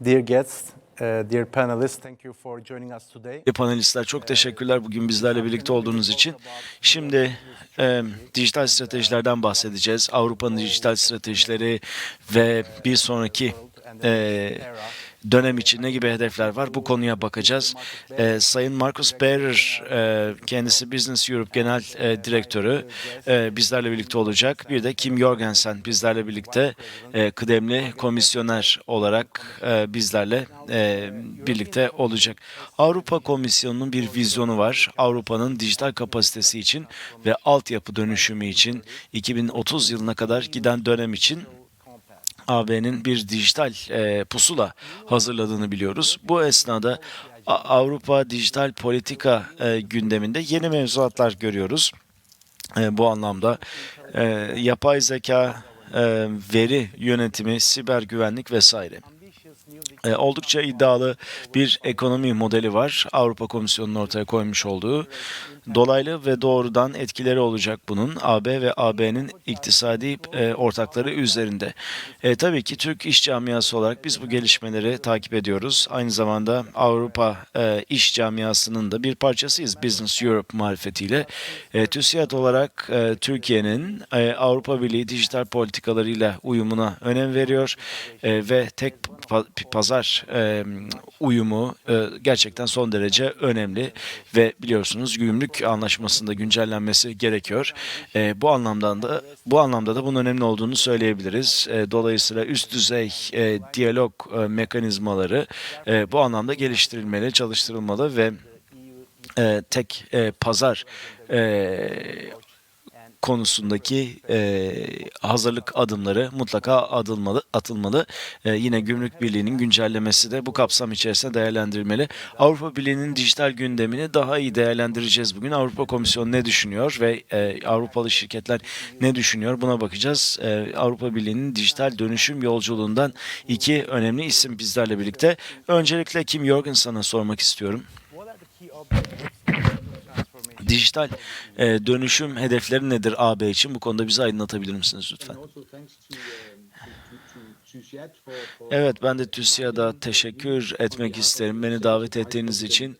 Dear guests, uh, dear panelists, thank you for joining us today. Panelistler çok teşekkürler bugün bizlerle birlikte olduğunuz için. Şimdi e, dijital stratejilerden bahsedeceğiz. Avrupa'nın dijital stratejileri ve bir sonraki e, dönem için ne gibi hedefler var? Bu konuya bakacağız. E, Sayın Markus Behrer, e, kendisi Business Europe Genel e, Direktörü e, bizlerle birlikte olacak. Bir de Kim Jorgensen bizlerle birlikte e, kıdemli komisyoner olarak e, bizlerle e, birlikte olacak. Avrupa Komisyonu'nun bir vizyonu var. Avrupa'nın dijital kapasitesi için ve altyapı dönüşümü için 2030 yılına kadar giden dönem için AB'nin bir dijital e, pusula hazırladığını biliyoruz. Bu esnada Avrupa dijital politika e, gündeminde yeni mevzuatlar görüyoruz. E, bu anlamda e, yapay zeka, e, veri yönetimi, siber güvenlik vesaire. E, oldukça iddialı bir ekonomi modeli var. Avrupa Komisyonu'nun ortaya koymuş olduğu. Dolaylı ve doğrudan etkileri olacak bunun AB ve AB'nin iktisadi e, ortakları üzerinde. E, tabii ki Türk iş camiası olarak biz bu gelişmeleri takip ediyoruz. Aynı zamanda Avrupa e, iş camiasının da bir parçasıyız Business Europe marifetiyle. E, TÜSİAD olarak e, Türkiye'nin e, Avrupa Birliği dijital politikalarıyla uyumuna önem veriyor e, ve tek pa- pazar e, uyumu e, gerçekten son derece önemli ve biliyorsunuz gümrük anlaşmasında güncellenmesi gerekiyor. E, bu anlamda da bu anlamda da bunun önemli olduğunu söyleyebiliriz. E, dolayısıyla üst düzey e, diyalog e, mekanizmaları e, bu anlamda geliştirilmeli, çalıştırılmalı ve e, tek e, pazar e, konusundaki e, hazırlık adımları mutlaka atılmalı. atılmalı. E, yine Gümrük Birliği'nin güncellemesi de bu kapsam içerisinde değerlendirilmeli. Avrupa Birliği'nin dijital gündemini daha iyi değerlendireceğiz bugün. Avrupa Komisyonu ne düşünüyor ve e, Avrupalı şirketler ne düşünüyor buna bakacağız. E, Avrupa Birliği'nin dijital dönüşüm yolculuğundan iki önemli isim bizlerle birlikte. Öncelikle Kim Jorgensen'a sormak istiyorum. Dijital e, dönüşüm hedefleri nedir AB için? Bu konuda bizi aydınlatabilir misiniz lütfen? Evet ben de TÜSİAD'a teşekkür etmek isterim. Beni davet ettiğiniz için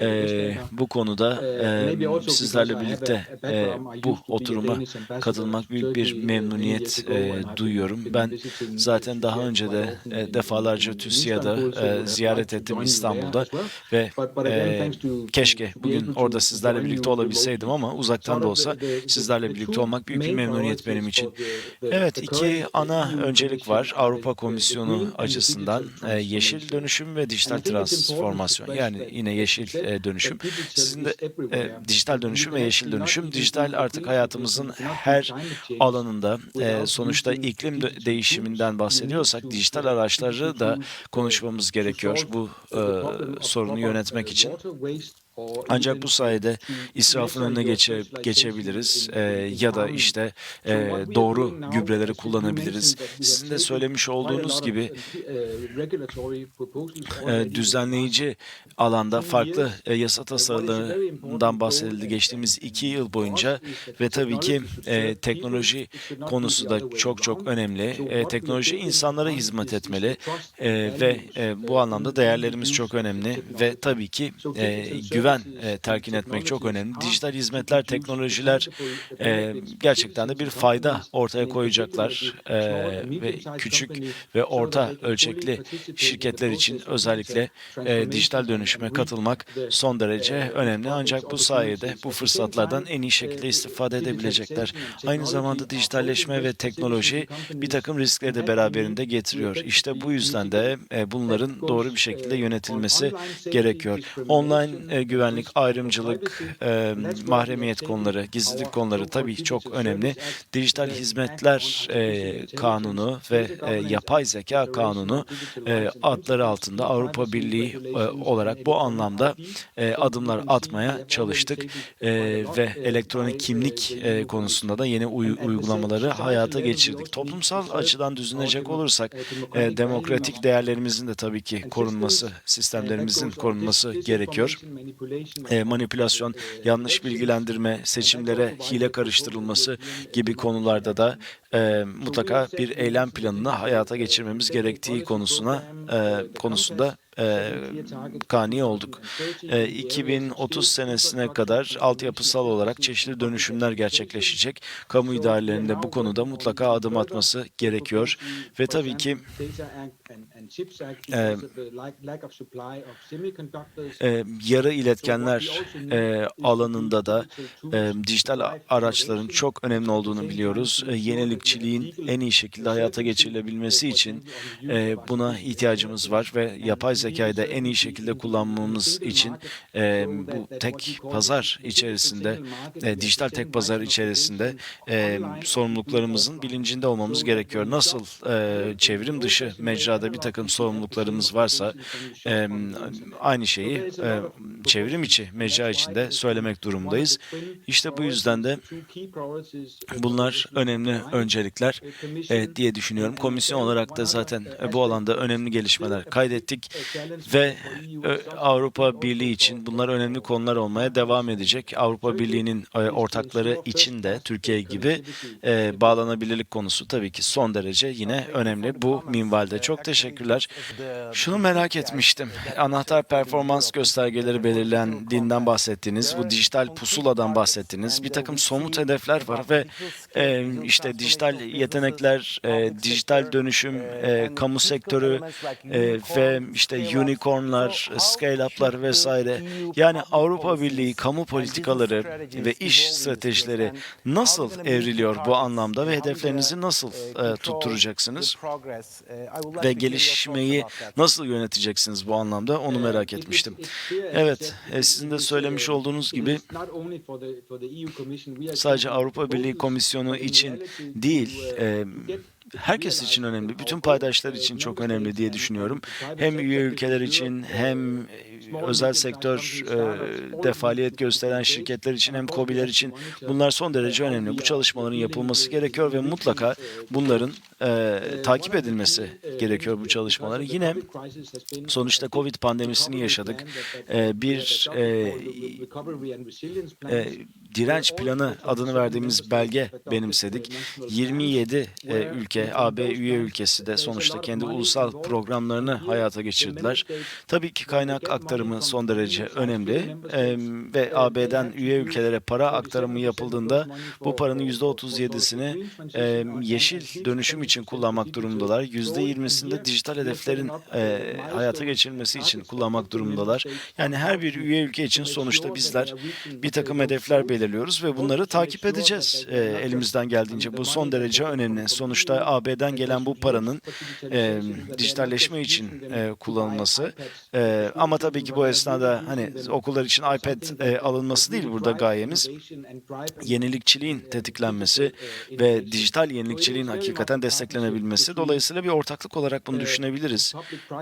e, bu konuda e, sizlerle birlikte e, bu oturuma katılmak büyük bir memnuniyet e, duyuyorum. Ben zaten daha önce de e, defalarca TÜSİAD'ı e, ziyaret ettim İstanbul'da ve e, keşke bugün orada sizlerle birlikte olabilseydim ama uzaktan da olsa sizlerle birlikte olmak büyük bir memnuniyet benim için. Evet iki ana öncelik var. Avrupa Komisyonu açısından e, yeşil dönüşüm ve dijital transformasyon. Yani yine yeşil e, dönüşüm. Sizin de e, dijital dönüşüm ve yeşil dönüşüm. Dijital artık hayatımızın her alanında e, sonuçta iklim de- değişiminden bahsediyorsak dijital araçları da konuşmamız gerekiyor bu sorunu yönetmek için. Ancak bu sayede israfın önüne geçe, geçebiliriz e, ya da işte e, doğru gübreleri kullanabiliriz. Sizin de söylemiş olduğunuz gibi e, düzenleyici alanda farklı e, yasa tasarılarından bahsedildi geçtiğimiz iki yıl boyunca ve tabii ki e, teknoloji konusu da çok çok önemli. E, teknoloji insanlara hizmet etmeli e, ve e, bu anlamda değerlerimiz çok önemli ve tabii ki e, güven e, telkin etmek çok önemli. Dijital hizmetler, teknolojiler e, gerçekten de bir fayda ortaya koyacaklar e, ve küçük ve orta ölçekli şirketler için özellikle e, dijital dönüşüme katılmak son derece önemli. Ancak bu sayede bu fırsatlardan en iyi şekilde istifade edebilecekler. Aynı zamanda dijitalleşme ve teknoloji bir takım riskleri de beraberinde getiriyor. İşte bu yüzden de e, bunların doğru bir şekilde yönetilmesi gerekiyor. Online e, güvenlik, ayrımcılık, e, mahremiyet konuları, gizlilik konuları tabii çok önemli. Dijital hizmetler e, kanunu ve e, yapay zeka kanunu e, adları altında Avrupa Birliği e, olarak bu anlamda e, adımlar atmaya çalıştık E, ve elektronik kimlik e, konusunda da yeni uy- uygulamaları hayata geçirdik. Toplumsal açıdan düzenleyecek olursak e, demokratik değerlerimizin de tabii ki korunması, sistemlerimizin korunması gerekiyor. E, manipülasyon, yanlış bilgilendirme, seçimlere hile karıştırılması gibi konularda da e, mutlaka bir eylem planını hayata geçirmemiz gerektiği konusuna e, konusunda e, kani olduk. E, 2030 senesine kadar altyapısal olarak çeşitli dönüşümler gerçekleşecek. Kamu idarelerinde bu konuda mutlaka adım atması gerekiyor ve tabii ki e, e, yarı iletkenler e, alanında da e, dijital araçların çok önemli olduğunu biliyoruz. E, yenilikçiliğin en iyi şekilde hayata geçirilebilmesi için e, buna ihtiyacımız var ve yapay zekayı da en iyi şekilde kullanmamız için e, bu tek pazar içerisinde, e, dijital tek pazar içerisinde e, sorumluluklarımızın bilincinde olmamız gerekiyor. Nasıl e, çevrim dışı mecrada bir takım sorumluluklarımız varsa e, aynı şeyi e, çevrim içi mecra içinde söylemek durumundayız. İşte bu yüzden de bunlar önemli öncelikler e, diye düşünüyorum. Komisyon olarak da zaten e, bu alanda önemli gelişmeler kaydettik ve e, Avrupa Birliği için bunlar önemli konular olmaya devam edecek. Avrupa Birliği'nin e, ortakları için de Türkiye gibi e, bağlanabilirlik konusu tabii ki son derece yine önemli bu minvalde. Çok teşekkürler. Şunu merak etmiştim. Anahtar performans göstergeleri belirlendiğinden bahsettiniz. Bu dijital pusuladan bahsettiniz. Bir takım somut hedefler var ve e, işte dijital yetenekler, e, dijital dönüşüm, e, kamu sektörü e, ve işte unicornlar, scale-up'lar vesaire. Yani Avrupa Birliği kamu politikaları ve iş stratejileri nasıl evriliyor bu anlamda ve hedeflerinizi nasıl e, tutturacaksınız? ve gelişmeyi nasıl yöneteceksiniz bu anlamda onu merak etmiştim. Evet, e, sizin de söylemiş olduğunuz gibi sadece Avrupa Birliği Komisyonu için değil, e, herkes için önemli, bütün paydaşlar için çok önemli diye düşünüyorum. Hem üye ülkeler için hem özel sektör e, de faaliyet gösteren şirketler için hem KOBİ'ler için bunlar son derece önemli. Bu çalışmaların yapılması gerekiyor ve mutlaka bunların e, takip edilmesi gerekiyor bu çalışmaları. Yine sonuçta Covid pandemisini yaşadık. E, bir e, e, direnç planı adını verdiğimiz belge benimsedik. 27 e, ülke, AB üye ülkesi de sonuçta kendi ulusal programlarını hayata geçirdiler. Tabii ki kaynak aktarımı son derece önemli e, ve AB'den üye ülkelere para aktarımı yapıldığında bu paranın %37'sini e, yeşil dönüşüm için kullanmak durumundalar. %20'sinde dijital hedeflerin e, hayata geçirilmesi için kullanmak durumundalar. Yani her bir üye ülke için sonuçta bizler bir takım hedefler belirliyoruz ve bunları takip edeceğiz e, elimizden geldiğince. Bu son derece önemli. Sonuçta AB'den gelen bu paranın e, dijitalleşme için e, kullanılması. E, ama tabii ki bu esnada hani okullar için iPad e, alınması değil burada gayemiz. Yenilikçiliğin tetiklenmesi ve dijital yenilikçiliğin hakikaten desteklenebilmesi. Dolayısıyla bir ortaklık olarak bunu düşünebiliriz.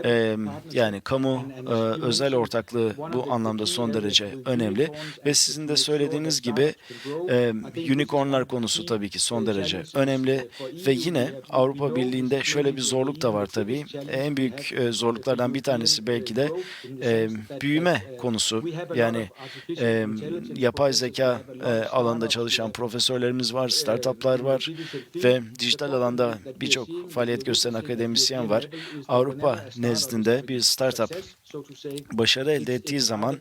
E, yani kamu e, özel ortaklığı bu anlamda son derece önemli ve sizin de söylediğiniz gibi e, unicornlar konusu tabii ki son derece önemli ve yine Avrupa Birliği'nde şöyle bir zorluk da var tabii. En büyük e, zorluklardan bir tanesi belki de e, büyüme konusu. Yani e, yapay zeka alanında çalışan profesörlerimiz var, startuplar var ve dijital alanda birçok faaliyet gösteren akademisyen var. Avrupa nezdinde bir startup başarı elde ettiği zaman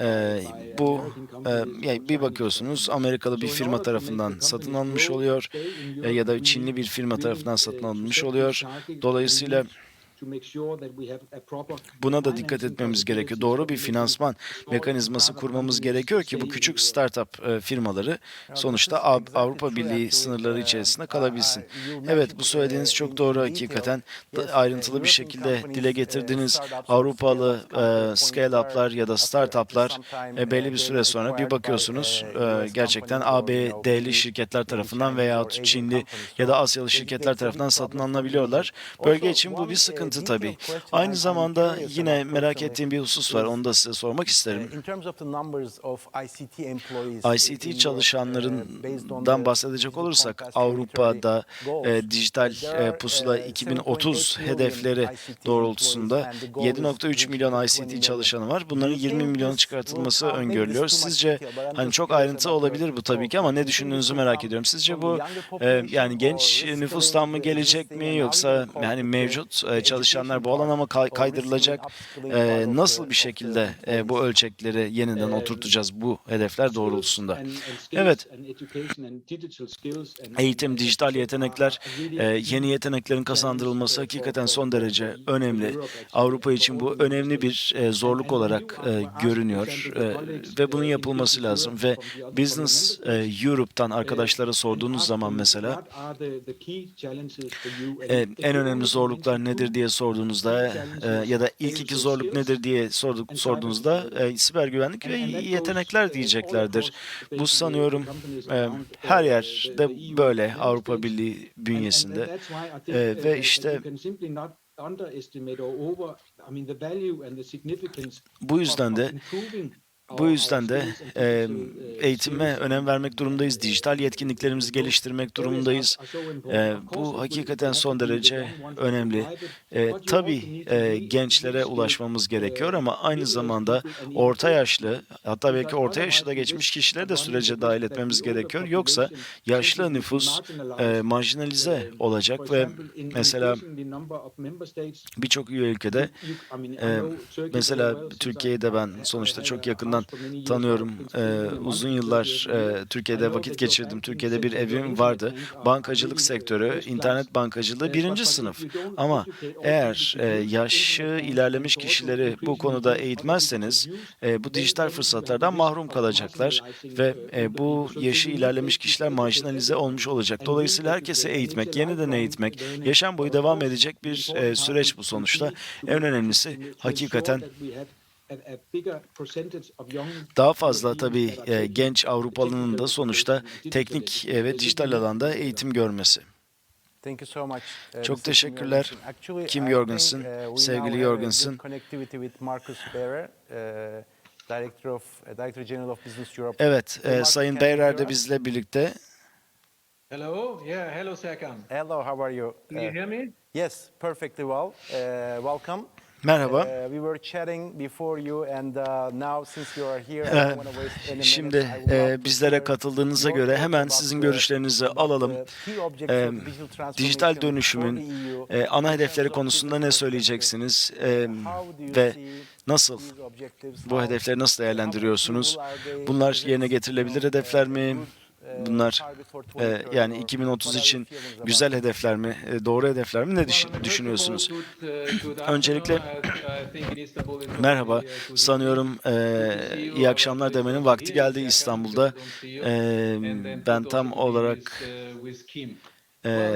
e, bu e, yani bir bakıyorsunuz Amerikalı bir firma tarafından satın alınmış oluyor e, ya da Çinli bir firma tarafından satın alınmış oluyor. Dolayısıyla Buna da dikkat etmemiz gerekiyor. Doğru bir finansman mekanizması kurmamız gerekiyor ki bu küçük startup e, firmaları sonuçta Avrupa Birliği sınırları içerisinde kalabilsin. Evet bu söylediğiniz çok doğru hakikaten. Ayrıntılı bir şekilde dile getirdiğiniz Avrupalı e, scale-up'lar ya da startup'lar e, belli bir süre sonra bir bakıyorsunuz e, gerçekten ABD'li şirketler tarafından veya Çinli ya da Asyalı şirketler tarafından satın alınabiliyorlar. Bölge için bu bir sıkıntı sıkıntı tabii. Aynı zamanda yine merak ettiğim bir husus var. Onu da size sormak isterim. ICT çalışanlarından bahsedecek olursak Avrupa'da e, dijital e, pusula 2030 hedefleri doğrultusunda 7.3 milyon ICT çalışanı var. Bunların 20 milyon çıkartılması öngörülüyor. Sizce hani çok ayrıntı olabilir bu tabii ki ama ne düşündüğünüzü merak ediyorum. Sizce bu e, yani genç nüfustan mı gelecek mi yoksa yani mevcut e, çalışanlar bu alana mı kay- kaydırılacak? E, nasıl bir şekilde e, bu ölçekleri yeniden oturtacağız bu hedefler doğrultusunda? Evet, eğitim, dijital yetenekler, e, yeni yeteneklerin kazandırılması hakikaten son derece önemli. Avrupa için bu önemli bir e, zorluk olarak e, görünüyor e, ve bunun yapılması lazım. Ve Business e, Europe'tan arkadaşlara sorduğunuz zaman mesela e, en önemli zorluklar nedir diye sorduğunuzda e, ya da ilk iki zorluk nedir diye sorduk, sorduğunuzda e, siber güvenlik ve yetenekler diyeceklerdir. Bu sanıyorum e, her yerde böyle Avrupa Birliği bünyesinde. E, ve işte bu yüzden de bu yüzden de e, eğitime önem vermek durumundayız. Dijital yetkinliklerimizi geliştirmek durumundayız. E, bu hakikaten son derece önemli. E, tabii e, gençlere ulaşmamız gerekiyor ama aynı zamanda orta yaşlı, hatta belki orta yaşı da geçmiş kişileri de sürece dahil etmemiz gerekiyor. Yoksa yaşlı nüfus e, marjinalize olacak ve mesela birçok üye ülkede e, mesela Türkiye'yi de ben sonuçta çok yakından tanıyorum. E, uzun yıllar e, Türkiye'de vakit geçirdim. Türkiye'de bir evim vardı. Bankacılık sektörü, internet bankacılığı birinci sınıf. Ama eğer e, yaşı ilerlemiş kişileri bu konuda eğitmezseniz e, bu dijital fırsatlardan mahrum kalacaklar ve e, bu yaşı ilerlemiş kişiler marjinalize olmuş olacak. Dolayısıyla herkesi eğitmek, yeniden eğitmek, yaşam boyu devam edecek bir e, süreç bu sonuçta. En önemlisi hakikaten daha fazla tabii e, genç Avrupalının da sonuçta teknik e, ve dijital alanda eğitim görmesi. Uh, Çok teşekkürler, Kim Jorgensen, uh, sevgili Jorgensen. Uh, Director of Director General of Business Europe. Evet, e, Sayın Beyrer de bizle birlikte. Hello, yeah, hello Serkan. Hello, how are you? Can you hear me? yes, perfectly well. Uh, welcome. Merhaba. Uh, uh, Ee, any Şimdi e, to bizlere katıldığınıza göre hemen sizin görüşlerinizi alalım. transformation Dijital dönüşümün e, ana hedefleri konusunda ne söyleyeceksiniz E, ve nasıl bu hedefleri nasıl değerlendiriyorsunuz? Bunlar yerine getirilebilir hedefler mi? Uh, Bunlar e, 2030 yani or 2030 what are your için güzel hedefler mi? e, Doğru hedefler mi? Ne düşün- düşünüyorsunuz? Öncelikle merhaba. Sanıyorum e, iyi akşamlar demenin vakti geldi İstanbul'da. E, ben tam olarak e,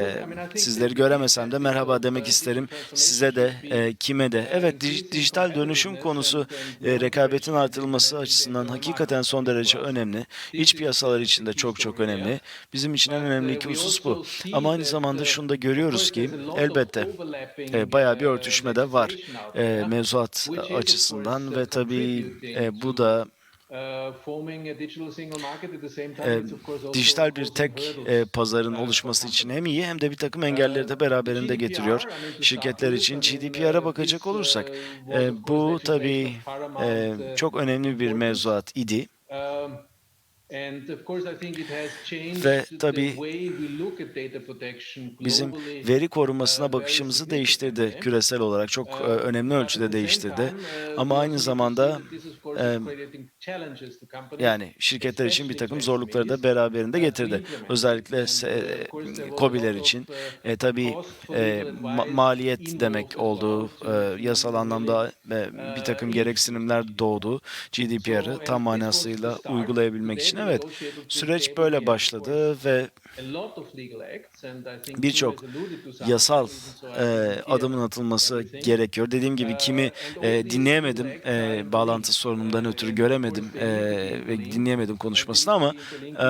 sizleri göremesem de merhaba demek isterim. Size de, e, kime de. Evet, dij- dijital dönüşüm konusu e, rekabetin artırılması açısından hakikaten son derece önemli. İç piyasalar için de çok çok önemli. Bizim için en önemli iki husus bu. Ama aynı zamanda şunu da görüyoruz ki elbette e, bayağı bir örtüşme de var e, mevzuat açısından ve tabii e, bu da e, dijital bir tek e, pazarın oluşması için hem iyi hem de bir takım engelleri de beraberinde getiriyor. Şirketler için GDPR'a bakacak olursak e, bu tabii e, çok önemli bir mevzuat idi. Ve tabii Bizim veri korumasına bakışımızı değiştirdi küresel olarak. Çok e, önemli ölçüde değiştirdi. Ama aynı zamanda yani şirketler için bir takım zorlukları da beraberinde getirdi. Özellikle e, KOBİ'ler için. E, tabii e, ma- maliyet demek oldu. E, yasal anlamda e, bir takım gereksinimler doğdu. GDPR'ı tam manasıyla uygulayabilmek için. Evet, süreç böyle başladı ve birçok yasal e, adımın atılması gerekiyor. Dediğim gibi kimi e, dinleyemedim e, bağlantı sorunumdan ötürü göremedim e, ve dinleyemedim konuşmasını ama e,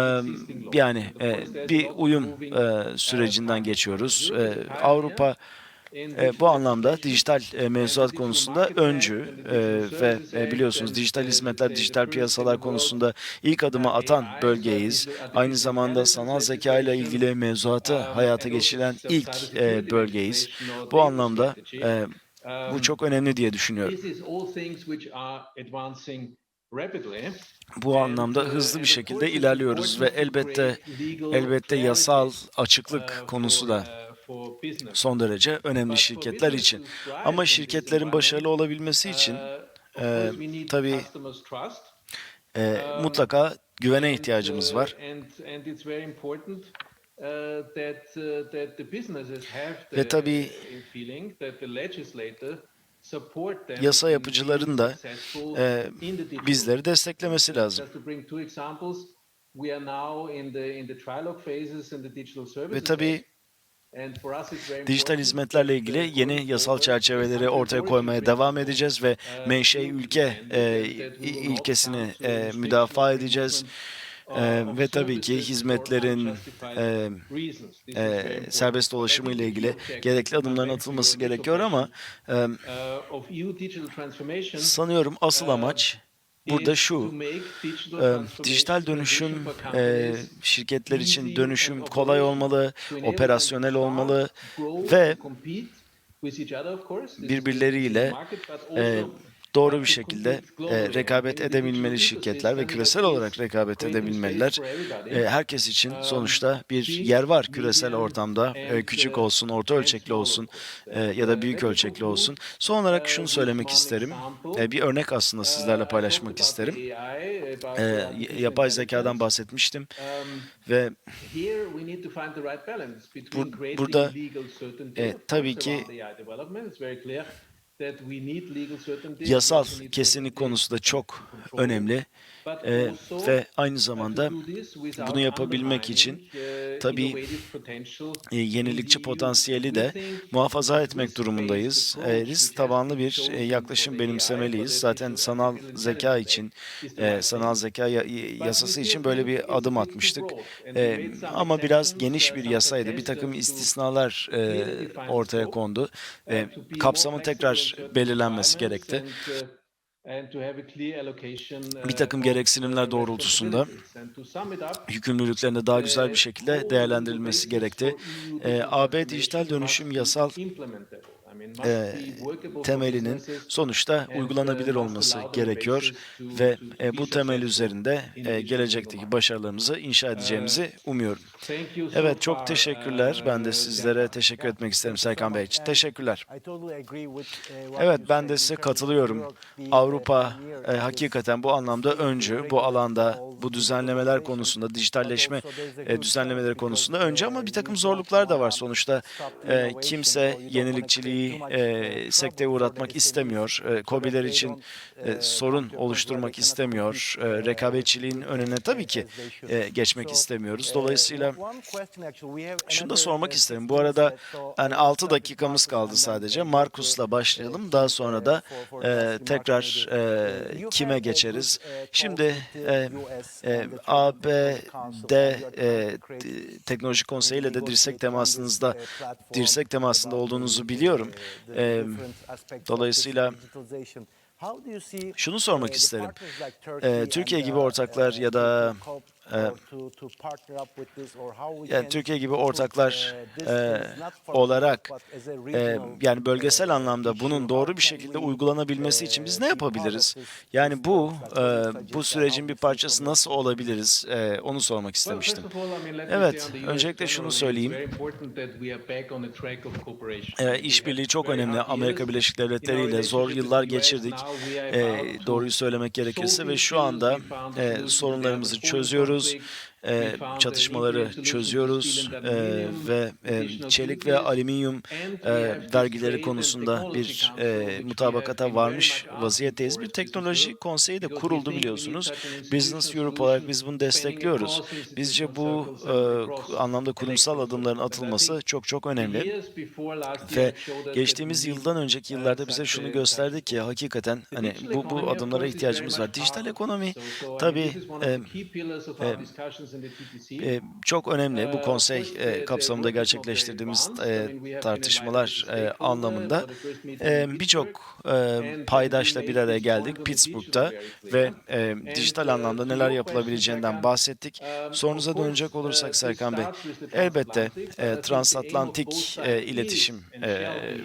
yani e, bir uyum e, sürecinden geçiyoruz. E, Avrupa E, bu anlamda dijital e, mevzuat konusunda öncü e, ve e, biliyorsunuz dijital hizmetler, dijital piyasalar konusunda ilk adımı atan bölgeyiz. Aynı zamanda sanal zeka ile ilgili mevzuatı hayata geçiren ilk e, bölgeyiz. Bu anlamda e, bu çok önemli diye düşünüyorum. Bu anlamda hızlı bir şekilde ilerliyoruz ve elbette elbette yasal açıklık konusu da son derece önemli şirketler için. Ama şirketlerin başarılı olabilmesi için e, tabii e, mutlaka güvene ihtiyacımız var. Ve tabii yasa yapıcıların da e, bizleri desteklemesi lazım. Ve tabii dijital hizmetlerle ilgili yeni yasal çerçeveleri ortaya koymaya devam edeceğiz ve menşe ülke e, ilkesini e, müdafaa edeceğiz. E, ve tabii ki hizmetlerin e, e, serbest dolaşımı ile ilgili gerekli adımların atılması gerekiyor ama e, sanıyorum asıl amaç burada şu, e, dijital dönüşüm e, şirketler için dönüşüm kolay olmalı, operasyonel olmalı ve birbirleriyle e, doğru bir şekilde e, rekabet edebilmeli şirketler ve küresel olarak rekabet edebilmeliler. E, herkes için sonuçta bir yer var küresel ortamda. E, küçük olsun, orta ölçekli olsun e, ya da büyük ölçekli olsun. Son olarak şunu söylemek isterim. E, bir örnek aslında sizlerle paylaşmak isterim. E, yapay zekadan bahsetmiştim ve bur- burada e, tabii ki yasal kesinlik konusu da çok önemli Ee, ve aynı zamanda bunu yapabilmek için tabii e, yenilikçi potansiyeli de muhafaza etmek durumundayız. E, risk tabanlı bir e, yaklaşım benimsemeliyiz. Zaten sanal zeka için, e, sanal zeka ya- yasası için böyle bir adım atmıştık. E, ama biraz geniş bir yasaydı. Bir takım istisnalar e, ortaya kondu. E, kapsamın tekrar belirlenmesi gerekti. Bir takım gereksinimler doğrultusunda yükümlülüklerin de daha güzel bir şekilde değerlendirilmesi gerekti. E, AB dijital dönüşüm yasal e, temelinin sonuçta uygulanabilir olması gerekiyor ve e, bu temel üzerinde e, gelecekteki başarılarımızı inşa edeceğimizi umuyorum. Evet çok teşekkürler. Ben de sizlere teşekkür etmek isterim Serkan Bey. Teşekkürler. Evet ben de size katılıyorum. Avrupa e, hakikaten bu anlamda öncü, bu alanda, bu düzenlemeler konusunda, dijitalleşme e, düzenlemeleri konusunda önce ama bir takım zorluklar da var sonuçta. E, kimse yenilikçiliği e, sekteye uğratmak istemiyor. E, KOBİ'ler için e, sorun oluşturmak istemiyor. E, rekabetçiliğin önüne tabii ki e, geçmek istemiyoruz. Dolayısıyla şunu da sormak isterim. Bu arada hani 6 dakikamız kaldı sadece. Markus'la başlayalım. Daha sonra da e, tekrar e, kime geçeriz? Şimdi e, e, ABD e, Teknoloji Konseyi ile de dirsek temasınızda dirsek temasında olduğunuzu biliyorum. E, dolayısıyla şunu sormak isterim. E, Türkiye gibi ortaklar ya da yani Türkiye gibi ortaklar e, olarak e, yani bölgesel anlamda bunun doğru bir şekilde uygulanabilmesi için biz ne yapabiliriz? Yani bu e, bu sürecin bir parçası nasıl olabiliriz? E, onu sormak istemiştim. Evet, öncelikle şunu söyleyeyim. E, işbirliği çok önemli. Amerika Birleşik Devletleri ile zor yıllar geçirdik. E, doğruyu söylemek gerekirse ve şu anda e, sorunlarımızı çözüyoruz We. E, çatışmaları çözüyoruz e, ve e, çelik ve alüminyum e, vergileri konusunda bir e, mutabakata varmış vaziyetteyiz. Bir teknoloji konseyi de kuruldu biliyorsunuz. Business Europe olarak biz bunu destekliyoruz. Bizce bu e, anlamda kurumsal adımların atılması çok çok önemli. Ve geçtiğimiz yıldan önceki yıllarda bize şunu gösterdi ki hakikaten hani bu bu adımlara ihtiyacımız var. Dijital ekonomi tabii e, e, E, çok önemli. Bu konsey e, kapsamında gerçekleştirdiğimiz e, tartışmalar e, anlamında. e, birçok e, paydaşla bir araya geldik. Pittsburgh'ta ve e, dijital anlamda neler yapılabileceğinden bahsettik. Sorunuza dönecek olursak Serkan Bey, elbette e, transatlantik e, iletişim e,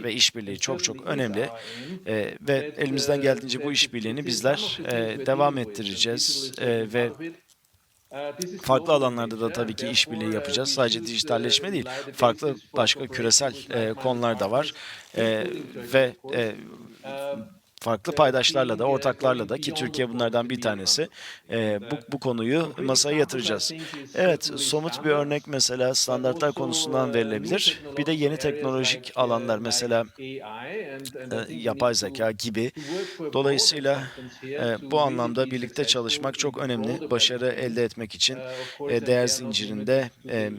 ve işbirliği çok çok önemli. E, ve elimizden geldiğince bu işbirliğini bizler e, devam ettireceğiz. e, ve Farklı alanlarda da tabii ki işbirliği yapacağız. Sadece dijitalleşme değil, farklı başka küresel e, konular da var. E, ve e, farklı paydaşlarla da, ortaklarla da ki Türkiye bunlardan bir tanesi e, bu, bu konuyu masaya yatıracağız. Evet, somut bir örnek mesela standartlar konusundan verilebilir. Bir de yeni teknolojik alanlar mesela e, yapay zeka gibi. Dolayısıyla e, bu anlamda birlikte çalışmak çok önemli. Başarı elde etmek için e, değer zincirinde e,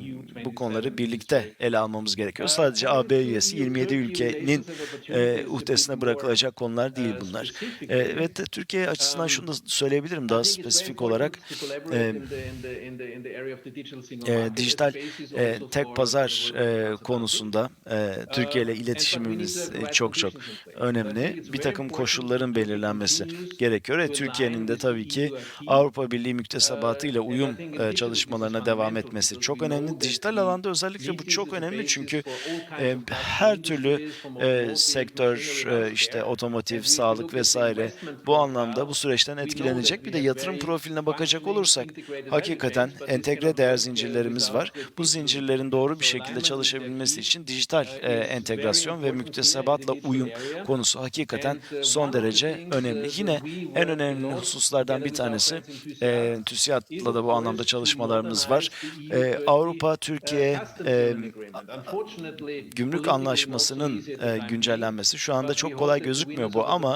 bu konuları birlikte ele almamız gerekiyor. Sadece AB üyesi 27 ülkenin e, uhdesine bırakılacak konular değil bunlar. E, ve de Türkiye açısından şunu da söyleyebilirim daha spesifik olarak. E, e, dijital e, tek pazar e, konusunda e, Türkiye ile iletişimimiz e, çok çok önemli. Bir takım koşulların belirlenmesi gerekiyor. E, Türkiye'nin de tabii ki Avrupa Birliği müktesebatı ile uyum e, çalışmalarına devam etmesi çok önemli. Dijital alanda özellikle bu çok önemli çünkü e, her türlü e, sektör e, işte otomotiv, sağlık vesaire bu anlamda bu süreçten etkilenecek. Bir de yatırım profiline bakacak olursak hakikaten entegre değer zincirlerimiz var. Bu zincirlerin doğru bir şekilde çalışabilmesi için dijital e, entegrasyon ve müktesebatla uyum konusu hakikaten son derece önemli. Yine en önemli hususlardan bir tanesi e, TÜSİAD'la da bu anlamda çalışmalarımız var. E, Avrupa, Türkiye e, gümrük anlaşmasının e, güncellenmesi şu anda çok kolay gözükmüyor bu ama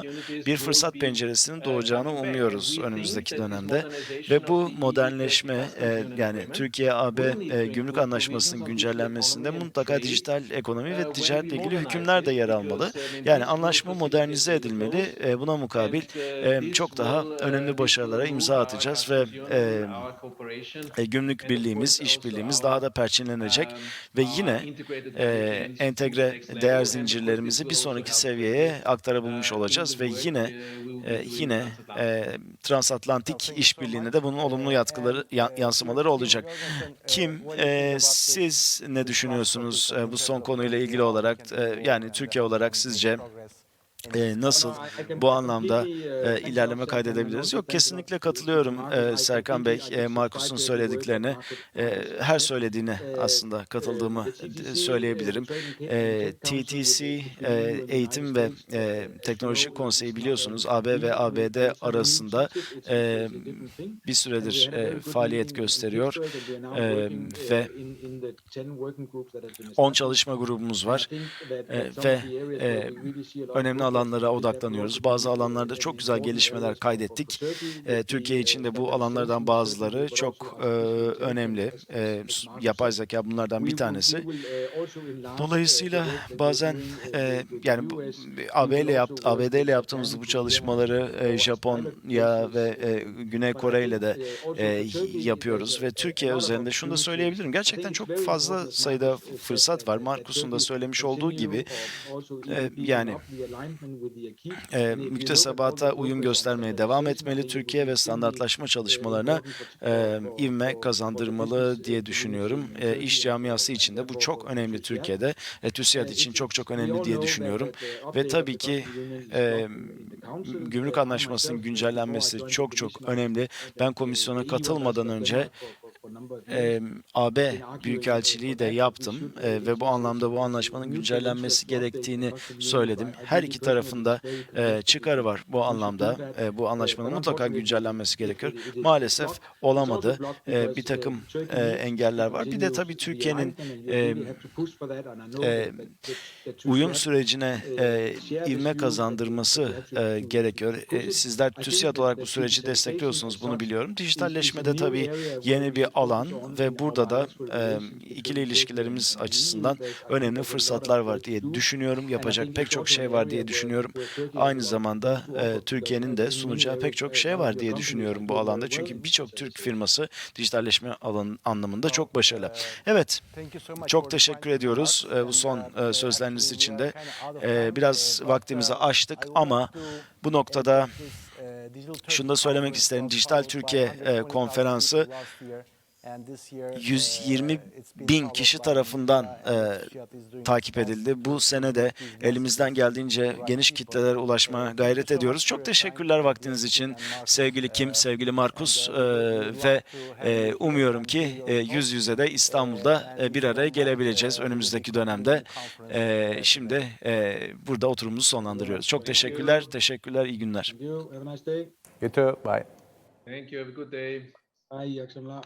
bir fırsat penceresinin doğacağını umuyoruz önümüzdeki dönemde ve bu modernleşme e, yani Türkiye-AB e, gümrük anlaşmasının güncellenmesinde mutlaka dijital ekonomi ve ticaretle ilgili hükümler de yer almalı. Yani anlaşma modernize edilmeli. E, buna mukabil e, çok daha önemli başarılara imza atacağız ve e, e, gümrük birliğimiz, işbirliğimiz daha da perçinlenecek ve yine e, entegre değer zincirlerimizi bir sonraki seviyeye aktarabilmiş olacağız ve yine e, yine e, transatlantik işbirliğine de bunun olumlu yatkıları ya- yansımaları olacak. Kim e, siz ne düşünüyorsunuz? e, bu son konuyla ilgili olarak e, yani Türkiye olarak sizce e, nasıl bu anlamda e, ilerleme kaydedebiliriz? Yok kesinlikle katılıyorum e, Serkan Bey, e, Markus'un söylediklerine. E, her söylediğine aslında katıldığımı e, söyleyebilirim. E, TTC e, Eğitim ve e, Teknoloji Konseyi biliyorsunuz AB ve ABD arasında e, bir süredir e, faaliyet gösteriyor. e, ve 10 çalışma grubumuz var. E, ve e, önemli alanlara odaklanıyoruz. Bazı alanlarda çok güzel gelişmeler kaydettik. E, Türkiye için de bu alanlardan bazıları çok e, önemli. E, yapay zeka bunlardan bir tanesi. Dolayısıyla bazen e, yani bu, AB ile yapt, ABD ile yaptığımız bu çalışmaları e, Japonya ve e, Güney Kore ile de e, yapıyoruz ve Türkiye üzerinde şunu da söyleyebilirim. Gerçekten çok fazla sayıda fırsat var. Markus'un da söylemiş olduğu gibi e, yani e, müktesebata uyum göstermeye devam etmeli. Türkiye ve standartlaşma çalışmalarına e, ivme kazandırmalı diye düşünüyorum. E, iş camiası için de bu çok önemli Türkiye'de. E, TÜSİAD için çok çok önemli diye düşünüyorum. Ve tabii ki e, gümrük anlaşmasının güncellenmesi çok çok önemli. Ben komisyona katılmadan önce e, AB Büyükelçiliği de yaptım e, ve bu anlamda bu anlaşmanın güncellenmesi gerektiğini söyledim. Her iki tarafında e, çıkarı var bu anlamda. E, bu anlaşmanın mutlaka güncellenmesi gerekiyor. Maalesef olamadı. E, bir takım e, engeller var. Bir de tabii Türkiye'nin e, e, uyum sürecine e, ivme kazandırması e, gerekiyor. E, sizler TÜSİAD olarak bu süreci destekliyorsunuz bunu biliyorum. Dijitalleşmede tabii yeni bir alan ve burada da e, ikili ilişkilerimiz açısından önemli fırsatlar var diye düşünüyorum. Yapacak pek çok şey var diye düşünüyorum. Aynı zamanda e, Türkiye'nin de sunacağı pek çok şey var diye düşünüyorum bu alanda. Çünkü birçok Türk firması dijitalleşme alan anlamında çok başarılı. Evet, çok teşekkür ediyoruz e, bu son e, sözleriniz için de. E, Biraz vaktimizi aştık ama bu noktada şunu da söylemek isterim. Dijital Türkiye, 120,000 konferansı people last year, and this year, uh, 120 it's been bin kişi tarafından e, takip edildi. Bu sene de elimizden geldiğince geniş kitlelere ulaşmaya Uh, gayret ediyoruz. Çok teşekkürler vaktiniz için sevgili uh, Kim, sevgili Markus e, uh, ve e, umuyorum ki e, yüz yüze de İstanbul'da e, bir araya gelebileceğiz önümüzdeki dönemde. E, Şimdi e, burada oturumumuzu sonlandırıyoruz. Çok teşekkürler, teşekkürler, iyi günler. Thank you. Have a nice day. You too. Bye. Thank you. Have a good day. Bye. İyi akşamlar.